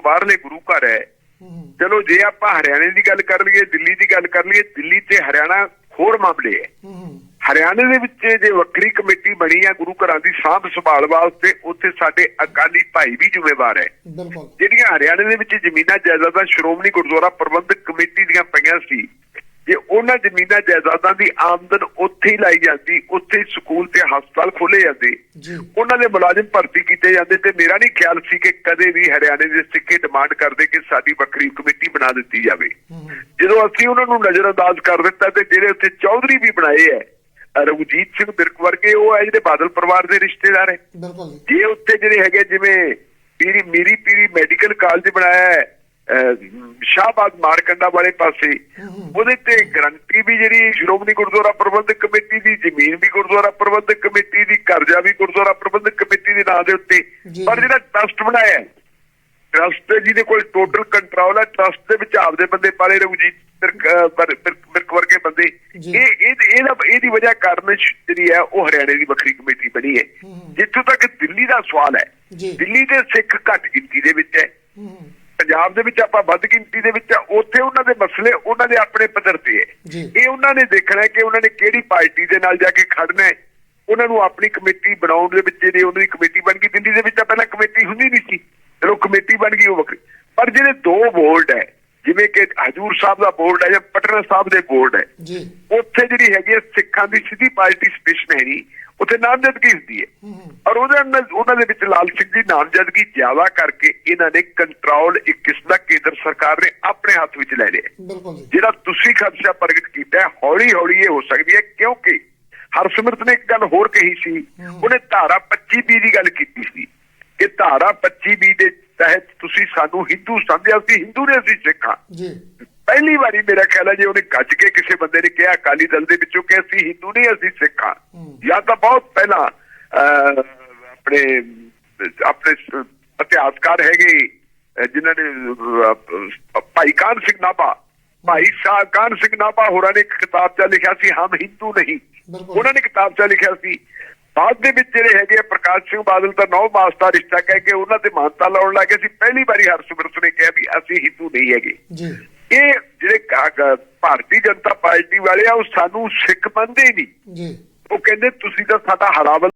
ਬਾਹਰਲੇ ਗੁਰੂ ਘਰ ਹੈ। ਚਲੋ ਜੇ ਆਪਾਂ ਹਰਿਆਣੇ ਦੀ ਗੱਲ ਕਰ ਲਈਏ ਦਿੱਲੀ ਦੀ ਗੱਲ ਕਰ ਲਈਏ ਦਿੱਲੀ ਤੇ ਹਰਿਆਣਾ ਹੋਰ ਮਾਮਲੇ ਹੈ। ਹਰਿਆਣੇ ਦੇ ਵਿੱਚ ਜੇ ਵੱਖਰੀ ਕਮੇਟੀ ਬਣੀ ਹੈ ਗੁਰੂ ਘਰਾਂ ਦੀ ਸਾਂਭ ਸੰਭਾਲ ਵਾਸਤੇ ਉੱਥੇ ਸਾਡੇ ਅਕਾਲੀ ਭਾਈ ਵੀ ਜ਼ਿੰਮੇਵਾਰ ਹੈ। ਜਿਹੜੀਆਂ ਹਰਿਆਣੇ ਦੇ ਵਿੱਚ ਜ਼ਮੀਨਾਂ ਜਾਇਦਾਦਾਂ ਸ਼੍ਰੋਮਣੀ ਗੁਰਦੁਆਰਾ ਪ੍ਰਬੰਧਕ ਕਮੇਟੀ ਦੀਆਂ ਪਈਆਂ ਸੀ ਜੇ ਉਹਨਾਂ ਜ਼ਮੀਨਾਂ ਜਾਇਦਾਦਾਂ ਦੀ ਆਮਦਨ ਉੱਥੇ ਹੀ ਲਾਈ ਜਾਂਦੀ ਉੱਥੇ ਹੀ ਸਕੂਲ ਤੇ ਹਸਪਤਾਲ ਖੋਲੇ ਜਾਂਦੇ। ਉਹਨਾਂ ਦੇ ਮੁਲਾਜ਼ਮ ਭਰਤੀ ਕੀਤੇ ਜਾਂਦੇ ਤੇ ਮੇਰਾ ਨਹੀਂ ਖਿਆਲ ਸੀ ਕਿ ਕਦੇ ਵੀ ਹਰਿਆਣੇ ਦੇ ਸਿੱਕੇ ਡਿਮਾਂਡ ਕਰਦੇ ਕਿ ਸਾਡੀ ਵੱਖਰੀ ਕਮੇਟੀ ਬਣਾ ਦਿੱਤੀ ਜਾਵੇ। ਜਦੋਂ ਅਸੀਂ ਉਹਨਾਂ ਨੂੰ ਨਜ਼ਰਅੰਦਾਜ਼ ਕਰ ਦਿੱਤਾ ਤੇ ਜਿਹੜੇ ਉੱਥੇ ਚੌਧਰੀ ਵੀ ਬਣਾਏ ਐ ਰਘੁਜੀਤ ਸਿੰਘ ਬਿਰਕ ਵਰਗੇ ਉਹ ਹੈ ਜਿਹੜੇ ਬਾਦਲ ਪਰਿਵਾਰ ਦੇ ਰਿਸ਼ਤੇਦਾਰ ਹੈ ਬਿਲਕੁਲ ਜੀ। ਉੱਥੇ ਜਿਹੜੇ ਹੈਗੇ ਜਿਵੇਂ ਪੀਰੀ ਮੀਰੀ ਪੀਰੀ ਮੈਡੀਕਲ ਕਾਲਜ ਬਣਾਇਆ ਹੈ ਸ਼ਾਹਬਾਦ ਮਾਰਕੰਡਾ ਵਾਲੇ ਪਾਸੇ। ਉਹਦੇ ਤੇ ਗਰੰਟੀ ਵੀ ਜਿਹੜੀ ਸ਼੍ਰੋਮਣੀ ਗੁਰਦੁਆਰਾ ਪ੍ਰਬੰਧਕ ਕਮੇਟੀ ਦੀ ਜ਼ਮੀਨ ਵੀ ਗੁਰਦੁਆਰਾ ਪ੍ਰਬੰਧਕ ਕਮੇਟੀ ਦੀ ਕਰਜ਼ਾ ਵੀ ਗੁਰਦੁਆਰਾ ਪ੍ਰਬੰਧਕ ਕਮੇਟੀ ਦੇ ਨਾਂ ਦੇ ਉੱਤੇ ਜੀ। ਪਰ ਜਿਹੜਾ ਟਰਸਟ ਬਣਾਇਆ ਟਰਸਟ ਜਿਹਦੇ ਕੋਲ ਟੋਟਲ ਕੰਟਰੋਲ ਹੈ ਟਰਸਟ ਦੇ ਵਿੱਚ ਆਪਦੇ ਬੰਦੇ ਪਾਲੇ ਰਘੁਜੀਤ ਬਿਰਕ ਵਰਗੇ ਬੰਦੇ ਜੀ। ਇਹ ਇਹ ਇਹਦਾ ਇਹਦੀ ਵਜ੍ਹਾ ਕਾਰਨ ਜਿਹੜੀ ਹੈ ਉਹ ਹਰਿਆਣੇ ਦੀ ਵੱਖਰੀ ਕਮੇਟੀ ਬਣੀ ਹੈ। ਜਿੱਥੋਂ ਤੱਕ ਦਿੱਲੀ ਦਾ ਸਵਾਲ ਹੈ ਜੀ ਦਿੱਲੀ ਦੇ ਸਿੱਖ ਘੱਟ ਗਿਣਤੀ ਦੇ ਵਿੱਚ ਹੂੰ ਪੰਜਾਬ ਦੇ ਵਿੱਚ ਆਪਾਂ ਵੱਧ ਗਿਣਤੀ ਦੇ ਵਿੱਚ ਉੱਥੇ ਉਹਨਾਂ ਦੇ ਮਸਲੇ ਉਹਨਾਂ ਦੇ ਆਪਣੇ ਪੱਧਰ ਤੇ ਹੈ। ਇਹ ਉਹਨਾਂ ਨੇ ਦੇਖਣਾ ਹੈ ਕਿ ਉਹਨਾਂ ਨੇ ਕਿਹੜੀ ਪਾਰਟੀ ਦੇ ਨਾਲ ਜਾ ਕੇ ਖੜਨਾ ਹੈ। ਉਹਨਾਂ ਨੂੰ ਆਪਣੀ ਕਮੇਟੀ ਬਣਾਉਣ ਦੇ ਵਿੱਚ ਜਿਹੜੀ ਉਹਨਾਂ ਦੀ ਕਮੇਟੀ ਬਣ ਗਈ ਦਿੱਲੀ ਦੇ ਵਿੱਚ ਤਾਂ ਪਹਿਲਾਂ ਕਮੇਟੀ ਹੁੰਦੀ ਨਹੀਂ ਸੀ। ਚਲੋ ਕਮੇਟੀ ਬਣ ਗਈ ਉਹ ਵੱਖਰੀ। ਪਰ ਜਿਹੜੇ ਦੋ ਬੋਰਡ ਹੈ ਜਿਵੇਂ ਕਿ ਹਜੂਰ ਸਾਹਿਬ ਦਾ ਬੋਰਡ ਹੈ ਜਾਂ ਪਟਨਾ ਸਾਹਿਬ ਦੇ ਬੋਰਡ ਹੈ। ਜੀ। ਉੱਥੇ ਜਿਹੜੀ ਹੈਗੀ ਹੈ ਸਿੱਖਾਂ ਦੀ ਸਿੱਧੀ ਪਾਰਟਿਸਿਪੇਸ਼ਨ ਹੈ ਨਹੀਂ ਉੱਥੇ ਨਾਮਜ਼ਦਗੀ ਹੁੰਦੀ ਹੈ। ਔਰ ਉਹਦੇ ਅੰਦਰ ਉਹਨਾਂ ਦੇ ਵਿੱਚ ਲਾਲ ਸਿੰਘ ਦੀ ਨਾਮਜ਼ਦਗੀ ਜ਼ਿਆਦਾ ਕਰਕੇ ਇਹਨਾਂ ਨੇ ਕੰਟਰੋਲ ਇੱਕ ਕਿਸਮ ਦਾ ਕੇਂਦਰ ਸਰਕਾਰ ਨੇ ਆਪਣੇ ਹੱਥ ਵਿੱਚ ਲੈ ਲਿਆ। ਜਿਹੜਾ ਤੁਸੀਂ ਖਦਸ਼ਾ ਪ੍ਰਗਟ ਕੀਤਾ ਹੈ ਹੌਲੀ ਹੌਲੀ ਇਹ ਹੋ ਸਕਦੀ ਹੈ ਕਿਉਂਕਿ ਹਰਸਿਮਰਤ ਨੇ ਇੱਕ ਗੱਲ ਹੋਰ ਕਹੀ ਸੀ ਉਹਨੇ ਧਾਰਾ 25 ਬੀ ਦੀ ਗੱਲ ਕੀਤੀ ਸੀ ਕਿ ਧਾਰਾ 25 ਬੀ ਦੇ ਤਹਿਤ ਤੁਸੀਂ ਸਾਨੂੰ ਹਿੰਦੂ ਸਮਝਿਆ ਸੀ ਹਿੰਦੂ ਨੇ ਅਸੀਂ ਸਿੱਖਾਂ ਜੀ ਪਹਿਲੀ ਵਾਰੀ ਮੇਰਾ ਖਿਆਲ ਹੈ ਜੇ ਉਹਨੇ ਗੱਜ ਕੇ ਕਿਸੇ ਬੰਦੇ ਨੇ ਕਿਹਾ ਅਕਾਲੀ ਦਲ ਦੇ ਵਿੱਚੋਂ ਕਿ ਅਸੀਂ ਹਿੰਦੂ ਨਹੀਂ ਅਸੀਂ ਸਿੱਖ। ਜਾਂ ਤਾਂ ਬਹੁਤ ਪਹਿਲਾਂ ਆਪਣੇ ਆਪਣੇ ਇਤਿਹਾਸਕਾਰ ਹੈਗੇ ਜਿਨ੍ਹਾਂ ਨੇ ਭਾਈ ਕਾਨ ਸਿੰਘ ਨਾਭਾ ਭਾਈ ਸ਼ਾਹ ਕਾਨ ਸਿੰਘ ਨਾਭਾ ਹੋਰਾਂ ਨੇ ਇੱਕ ਕਿਤਾਬ 'ਚ ਲਿਖਿਆ ਸੀ ਹਮ ਹਿੰਦੂ ਨਹੀਂ। ਉਹਨਾਂ ਨੇ ਕਿਤਾਬ 'ਚ ਲਿਖਿਆ ਸੀ ਬਾਅਦ ਦੇ ਵਿੱਚ ਜਿਹੜੇ ਹੈਗੇ ਪ੍ਰਕਾਸ਼ ਸਿੰਘ ਬਾਦਲ ਦਾ ਨੌ ਮਾਸ ਦਾ ਰਿਸ਼ਤਾ ਕਹਿ ਕੇ ਉਹਨਾਂ ਤੇ ਮਾਨਤਾ ਲਾਉਣ ਲੱਗੇ ਸੀ। ਪਹਿਲੀ ਵਾਰੀ ਹਰਸਿਮਰਤ ਨੇ ਕਿਹਾ ਵੀ ਅਸੀਂ ਹਿੰਦੂ ਨਹੀਂ ਹੈਗੇ। ਜੀ। ਇਹ ਜਿਹੜੇ ਭਾਰਤੀ ਜਨਤਾ ਪਾਰਟੀ ਵਾਲੇ ਆ ਉਹ ਸਾਨੂੰ ਸਿੱਖ ਮੰਨਦੇ ਨਹੀਂ। ਜੀ। ਉਹ ਕਹਿੰਦੇ ਤੁਸੀਂ ਤਾਂ ਸਾਡਾ ਹਰਾਵਲ